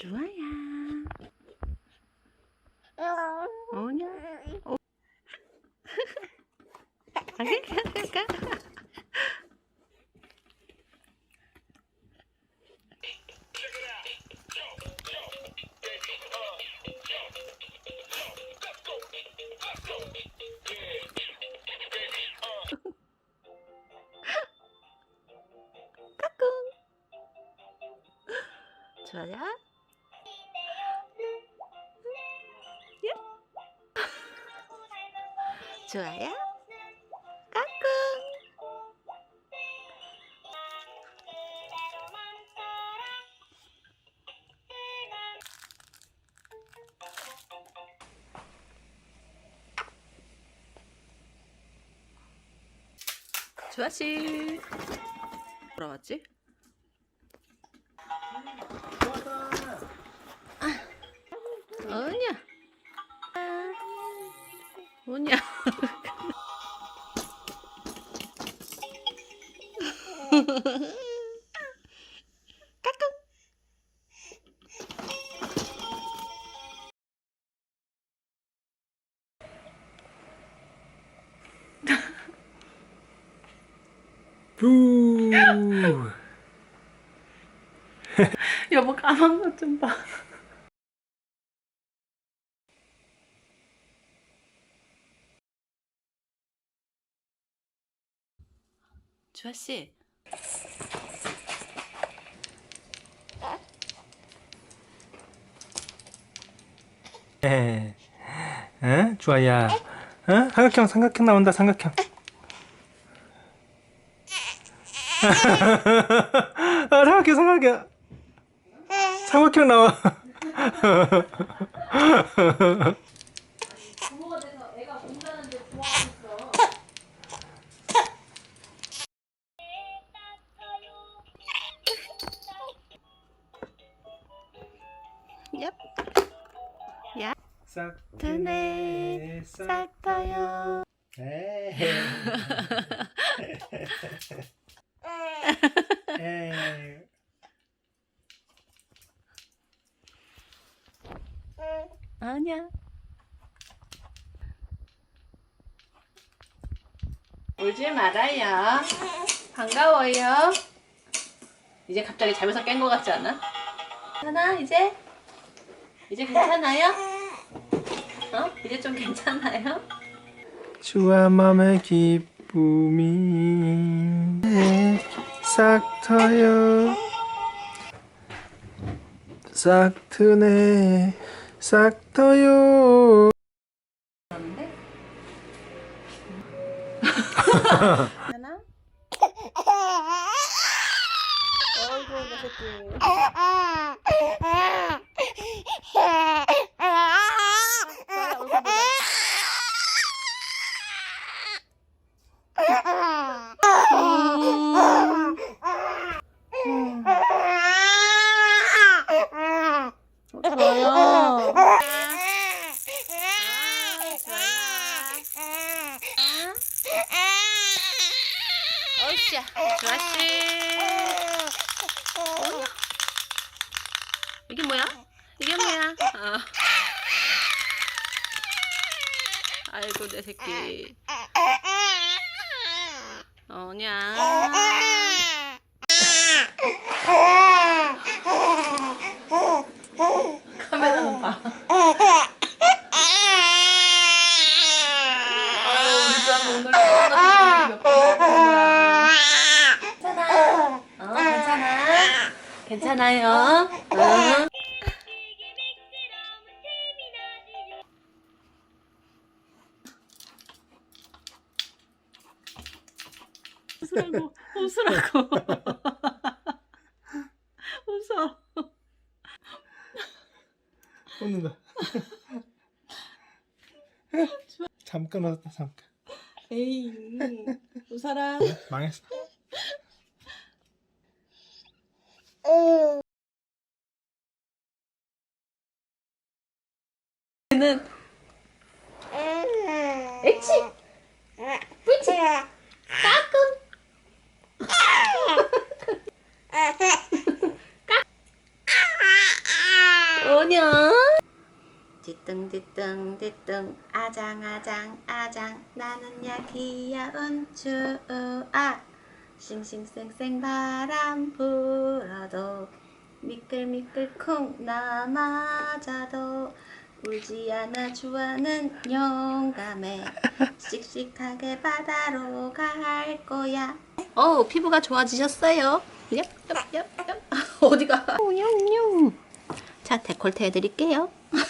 좋아야. 오냐? 오. 아가 가가. 좋아야. 좋아야. 까꿍. 좋아씨. 돌아왔지? 어냐? 뭐냐? 까꿍. 부. 여보 까만 것 좀 봐. 주아 씨. 에, 에, 좋아야. 어? 삼각형, 삼각형 나온다, 삼각형. 아, 삼각형, 삼각형. 삼각형 나와. 얍. 야. 싹 트네 싹. 에이. 에이. 아니야. 울지 말아요. 반가워요. 이제 갑자기 잠에서 깬 것 같지 않아? 괜찮아 이제? 이제 괜찮아요? 어? 이제 좀 괜찮아요? 주와 맘의 기쁨이 싹 터요 싹 트네 싹 터요? 하나? 어이구 내 새끼. 좋아요, 얼굴 보자. 좋아요. 어이씨야, 좋았지. 어? 이게 뭐야? 이게 뭐야? 어. 아이고 내 새끼. 어냐? 카메라 봐. 아유 우리 짱 오늘 괜찮아. 어 괜찮아. 괜찮아요. 어. 웃으라고 웃으라고 웃어 웃는다. 잠깐 웃었다 잠깐. 에이 웃어라 망했어. 는 엑치 뿌치 까꿍 뒤뚱 뒤뚱 아장 아장 아장. 나는야 귀여운 추아 싱싱쌩쌩 바람 불어도 미끌미끌 콩 넘어져도 울지 않아 주아는 용감해. 씩씩하게 바다로 갈 거야. 어 피부가 좋아지셨어요? 얍얍얍얍. 어디가? 냥냥 자 데콜테 해드릴게요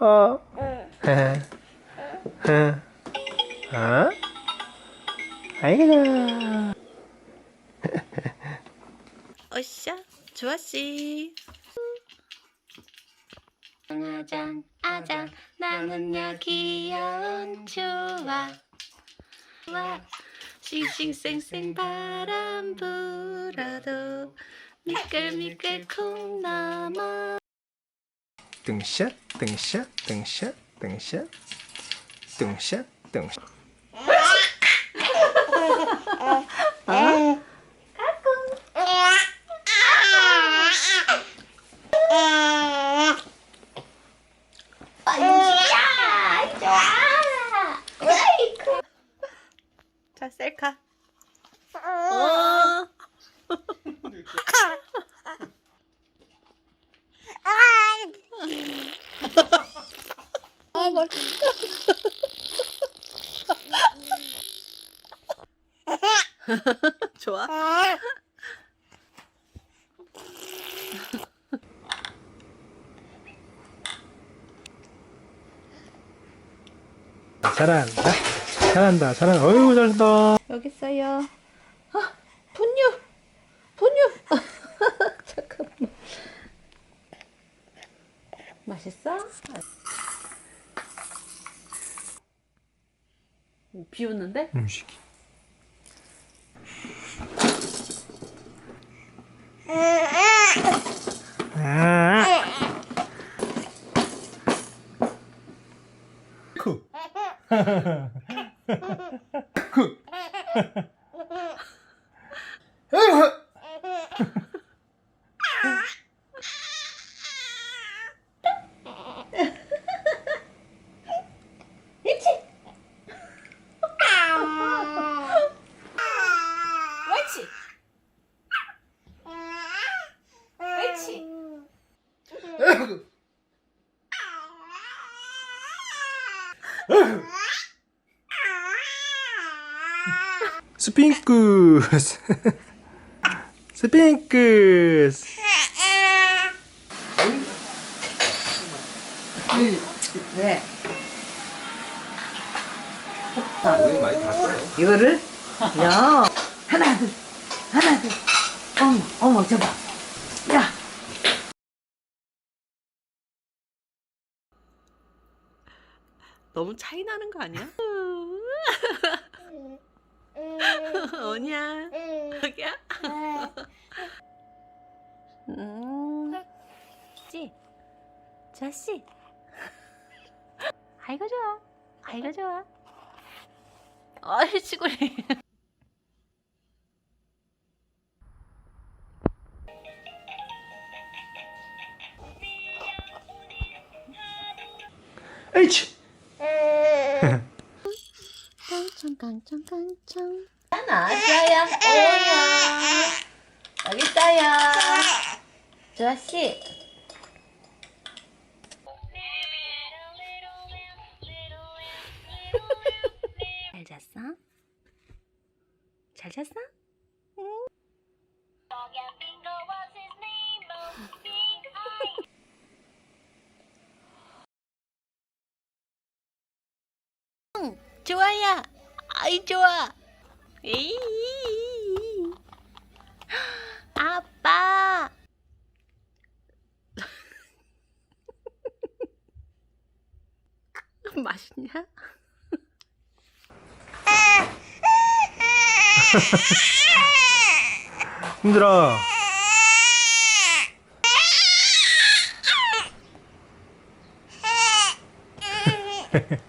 어. 해. 해. 어? 아이고. 어쌰 좋아씨 아장 아장 나는야 귀여운 좋아 좋아 싱싱쌩쌩 바람 불어도 미끌미끌 콩 넘어 등샷, 등샷, 등샷, 등샷, 등샷, 등샷. 자 셀카 어. 좋아? 잘한다. 잘한다. 잘한다. 어이구, 잘한다. 여기 있어요. 아, 분유, 분유. 잠깐만. 맛있어? 오, 비웃는데? 음식이. フ 스핑크스. 스핑크스. 네. 이거를 야 하나 둘 하나 둘 어머 어머 저봐 야 너무 차이 나는 거 아니야? 어냐? 여기야? 음, 씨, 자씨. 아이고 좋아, 아이고 좋아. 어이 치고리. H. 깡총 깡총 깡총. 하나 좋아요 오야 여기 있어요 조아씨 잘 잤어? 잘 잤어? 응, 좋아야. 아이 좋아. 아빠. 맛있냐? 힘들어.